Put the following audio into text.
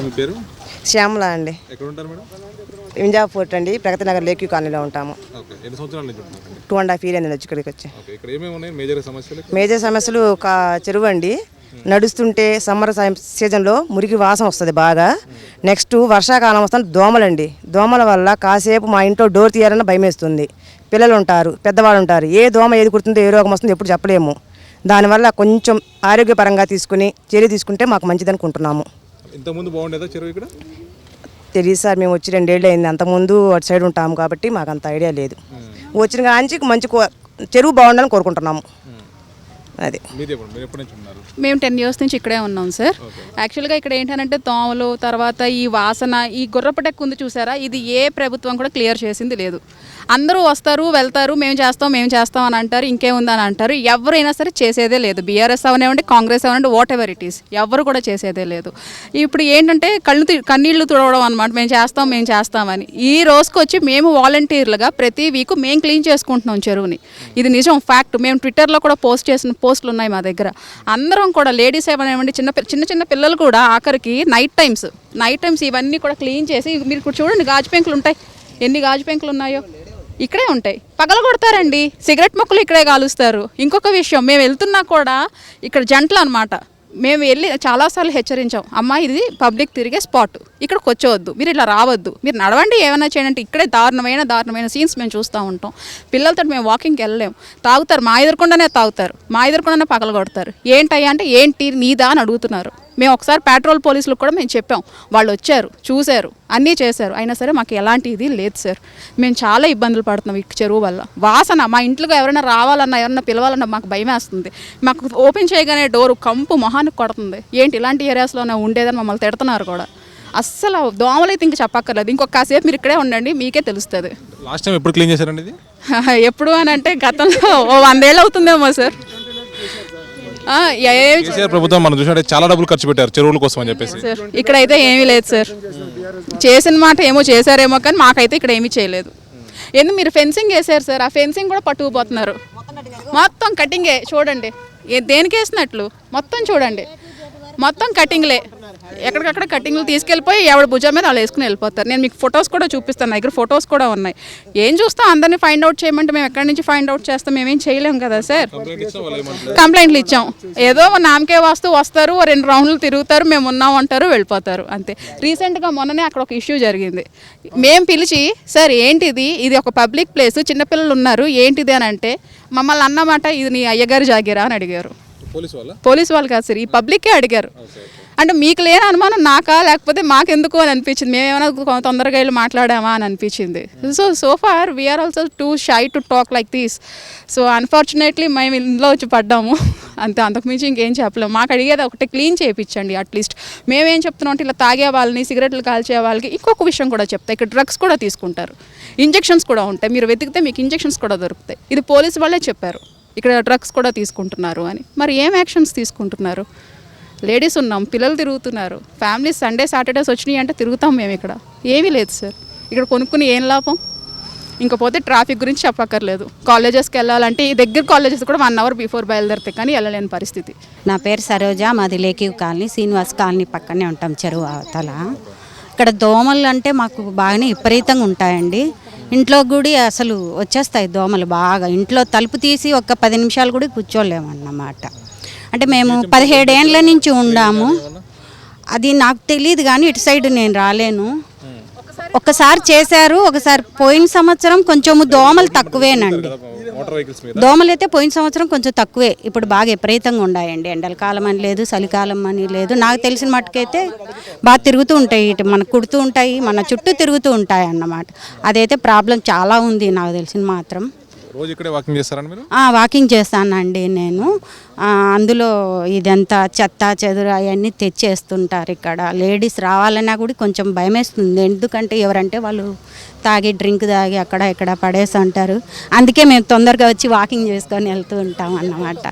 మీ పేరు? శ్యామల అండి. ఎక్కడ ఉంటారు మేడం? వింజాపూర్ అండి. ప్రగతి నగర్ లేక్యూ కాలనీలో ఉంటాము. ఓకే ఎన్ని సంవత్సరాల నుంచి ఉంటున్నారండి టూ అండ్ హాఫ్ ఇయర్ వచ్చి ఇక్కడికి వచ్చి. ఓకే ఇక్కడ ఏమేమి ఉన్నాయి? మేజర్ సమస్యలు మేజర్ సమస్యలు ఒక చెరువు అండి. నడుస్తుంటే సమ్మర్ సీ- సీజన్లో మురికి వాసన వస్తుంది బాగా. నెక్స్ట్ వర్షాకాలం వస్తుంది దోమలండి. దోమల వల్ల కాసేపు మా ఇంట్లో డోర్ తీయాలన్న భయం వేస్తుంది. పిల్లలు ఉంటారు పెద్దవాళ్ళు ఉంటారు. ఏ దోమ ఏది కుడుతుందో ఏ రోగం వస్తుందో ఎప్పుడు చెప్పలేము. దానివల్ల కొంచెం ఆరోగ్యపరంగా తీసుకుని చర్య తీసుకుంటే మాకు మంచిది అనుకుంటున్నాము ఇంతకుముందు బాగుండేదా చెరువు ఇక్కడ? తెలియదు సార్ మేము వచ్చి రెండేళ్ళు అయింది అంతకుముందు అటు సైడ్ ఉంటాము కాబట్టి మాకు అంత ఐడియా లేదు. వచ్చిన కాంచి మంచి కో- చెరువు బాగుండాలని కోరుకుంటున్నాము. అది. మేము టెన్ ఇయర్స్ నుంచి ఇక్కడే ఉన్నాం సార్. యాక్చువల్గా ఇక్కడ ఏంటంటే దోమలు తర్వాత ఈ వాసన ఈ గుర్రపటెక్కు ఉంది చూసారా? ఇది ఏ ప్రభుత్వం కూడా క్లియర్ చేసింది లేదు. అందరూ వస్తారు వెళ్తారు మేము చేస్తాం మేము చేస్తాం అని అంటారు ఇంకేముందని అంటారు. ఎవరైనా సరే చేసేదే లేదు. బీఆర్ఎస్ అవనివ్వండి కాంగ్రెస్ అవనివ్వండి వాట్ ఎవర్ ఇట్ ఈస్ ఎవరు కూడా చేసేదే లేదు. ఇప్పుడు ఏంటంటే కళ్ళు తి- కన్నీళ్ళు తుడవడం అనమాట మేము చేస్తాం మేము చేస్తామని ఈ రోజుకి వచ్చి మేము వాలంటీర్లుగా ప్రతి వీక్ మేము క్లీన్ చేసుకుంటున్నాం చెరువుని. ఇది నిజం ఫ్యాక్ట్ మేము ట్విట్టర్లో కూడా పోస్ట్ చేసిన పోస్టులు ఉన్నాయి మా దగ్గర. అందరం కూడా లేడీస్ ఏమనివ్వండి చిన్న చిన్న చిన్న పిల్లలు కూడా ఆఖరికి నైట్ టైమ్స్ నైట్ టైమ్స్ ఇవన్నీ కూడా క్లీన్ చేసి మీరు ఇప్పుడు చూడండి గాజు పెంకులు ఉంటాయి. ఎన్ని గాజు పెంకులు ఉన్నాయో. ఇక్కడే ఉంటాయి. పగల కొడతారండి. సిగరెట్ మొక్కలు ఇక్కడే కాలుస్తారు. ఇంకొక విషయం మేము వెళ్తున్నా కూడా ఇక్కడ జంటలు అనమాట మేము వెళ్ళి చాలాసార్లు హెచ్చరించాం అమ్మ ఇది పబ్లిక్ తిరిగే స్పాట్ ఇక్కడికి వచ్చేవద్దు మీరు ఇలా రావద్దు మీరు నడవండి ఏమైనా చేయండి అంటే ఇక్కడే దారుణమైన దారుణమైన సీన్స్ మేము చూస్తూ ఉంటాం. పిల్లలతో మేము వాకింగ్కి వెళ్ళలేము తాగుతారు మా ఎదురుకుండానే తాగుతారు మా ఎదురుకుండానే పగలగొడతారు. ఏంటయ్యా? అంటే ఏంటి నీదా? అని అడుగుతున్నారు. మేము ఒకసారి పెట్రోల్ పోలీసులకు కూడా మేము చెప్పాం. వాళ్ళు వచ్చారు చూశారు అన్నీ చేశారు. అయినా సరే మాకు ఎలాంటి ఇది లేదు సార్. మేము చాలా ఇబ్బందులు పడుతున్నాం ఈ చెరువు వల్ల. వాసన మా ఇంట్లోకి ఎవరైనా రావాలన్నా ఎవరైనా పిలవాలన్నా మాకు భయం వేస్తుంది. మాకు ఓపెన్ చేయగానే డోరు కంపు మొహానికి కొడుతుంది. ఏంటి ఇలాంటి ఏరియాస్లోనే ఉండేదని మమ్మల్ని తిడుతున్నారు కూడా. అస్సలు దోమలైతే ఇంక చెప్పక్కర్లేదు. ఇంకొక కాసేపు మీరు ఇక్కడే ఉండండి మీకే తెలుస్తుంది. లాస్ట్ టైం ఎప్పుడు క్లీన్ చేశారండి ఇది? ఎప్పుడు అని అంటే గతంలో ఓ వందేళ్ళు అవుతుందేమో సార్. కేసీఆర్ ప్రభుత్వం మనం చూసినట్టే చాలా డబ్బులు ఖర్చు పెట్టారు చెరువుల కోసం అని చెప్పేసి. సార్ ఇక్కడైతే ఏమీ లేదు సార్. చేసిన మాట ఏమో చేశారేమో కానీ మాకైతే ఇక్కడ ఏమీ చేయలేదు. ఎందుకు మీరు ఫెన్సింగ్ వేసారు సార్? ఆ ఫెన్సింగ్ కూడా పట్టుకుపోతున్నారు. మొత్తం కటింగే చూడండి. దేనికి వేసినట్లు? మొత్తం చూడండి. మొత్తం కటింగ్లే. ఎక్కడికక్కడ కటింగ్లు తీసుకెళ్ళిపోయి ఎవడ భుజం మీద వాళ్ళు వేసుకుని వెళ్ళిపోతారు. నేను మీకు ఫొటోస్ కూడా చూపిస్తాను. దగ్గర ఫొటోస్ కూడా ఉన్నాయి. ఏం చూస్తాం అందరినీ ఫైండ్ అవుట్ చేయమంటే మేము ఎక్కడి నుంచి ఫైండ్ అవుట్ చేస్తాం? మేమేం చేయలేం కదా సార్? కంప్లైంట్లు ఇచ్చాం ఏదో నామకే వాస్తు వస్తారు రెండు రౌండ్లు తిరుగుతారు మేము ఉన్నాం అంటారు వెళ్ళిపోతారు. అంతే. రీసెంట్గా మొన్ననే అక్కడ ఒక ఇష్యూ జరిగింది. మేము పిలిచి సార్ ఏంటిది? ఇది ఒక పబ్లిక్ ప్లేస్ చిన్నపిల్లలు ఉన్నారు. ఏంటిది? అని అంటే మమ్మల్ని అన్నమాట ఇది నీ అయ్యగారి జాగిరా? అని అడిగారు. పోలీస్ వాళ్ళ? కాదు సార్ ఈ పబ్లిక్కే అడిగారు. అంటే మీకు లేని అనుమానం నాకా? లేకపోతే మాకెందుకు అని అనిపించింది. మేమేమైనా తొందరగా వెళ్ళి మాట్లాడామా అని అనిపించింది. So so far we're also too shy to talk like these so unfortunately మేము ఇందులో వచ్చి పడ్డాము. అంతే అంతకుమించి ఇంకేం చెప్పలేము. మాకు అడిగేది ఒకటి క్లీన్ చేయించండి అట్లీస్ట్ మేమేం చెప్తున్నాం అంటే ఇలా తాగే వాళ్ళని సిగరెట్లు కాల్చే వాళ్ళకి ఇంకొక విషయం కూడా చెప్తా. ఇక్కడ డ్రగ్స్ కూడా తీసుకుంటారు. ఇంజెక్షన్స్ కూడా ఉంటాయి. మీరు వెతికితే మీకు ఇంజెక్షన్స్ కూడా దొరుకుతాయి. ఇది పోలీస్ వాళ్ళే చెప్పారు. ఇక్కడ డ్రగ్స్ కూడా తీసుకుంటున్నారు అని. మరి ఏం యాక్షన్స్ తీసుకుంటున్నారు? లేడీస్ ఉన్నాం పిల్లలు తిరుగుతున్నారు. ఫ్యామిలీస్ సండే సాటర్డేస్ వచ్చినాయి అంటే తిరుగుతాం మేము ఇక్కడ. ఏమీ లేదు సార్ ఇక్కడ కొనుక్కుని ఏం లాభం? ఇంకపోతే ట్రాఫిక్ గురించి చెప్పక్కర్లేదు. కాలేజెస్కి వెళ్ళాలంటే ఈ దగ్గర కాలేజెస్ కూడా వన్ అవర్ బిఫోర్ బయలుదేరితే కానీ వెళ్ళలేని పరిస్థితి. నా పేరు సరోజ మాది లేకివ్ కాలనీ శ్రీనివాస్ కాలనీ పక్కనే ఉంటాం చెరువు అవతల. ఇక్కడ దోమలు అంటే మాకు బాగానే విపరీతంగా ఉంటాయండి. ఇంట్లో కూడా అసలు వచ్చేస్తాయి దోమలు బాగా. ఇంట్లో తలుపు తీసి ఒక పది నిమిషాలు కూడా కూర్చోలేమన్నమాట. అంటే మేము పదిహేడేండ్ల నుంచి ఉండాము. అది నాకు తెలియదు కానీ ఇటు సైడ్ నేను రాలేను. ఒకసారి చేశారు ఒకసారి పోయిన సంవత్సరం కొంచెము దోమలు తక్కువేనండి. దోమలు అయితే పోయిన సంవత్సరం కొంచెం తక్కువే. ఇప్పుడు బాగా విపరీతంగా ఉన్నాయండి ఎండల కాలం అని లేదు చలికాలం అని లేదు. నాకు తెలిసిన మట్టుకైతే బాగా తిరుగుతూ ఉంటాయి. ఇటు మనకు కుడుతూ ఉంటాయి మన చుట్టూ తిరుగుతూ ఉంటాయి అన్నమాట అదైతే ప్రాబ్లం చాలా ఉంది నాకు తెలిసిన మాత్రం. రోజు ఇక్కడే వాకింగ్ చేస్తారండి మీరు? వాకింగ్ చేస్తానండి నేను. అందులో ఇదంతా చెత్త చెదురు అవన్నీ తెచ్చేస్తుంటారు ఇక్కడ. లేడీస్ రావాలన్నా కూడా కొంచెం భయమేస్తుంది. ఎందుకంటే ఎవరంటే వాళ్ళు తాగి డ్రింక్ తాగి అక్కడ ఇక్కడ పడేసి అంటారు అందుకే మేము తొందరగా వచ్చి వాకింగ్ చేసుకొని వెళ్తూ ఉంటాం అన్నమాట.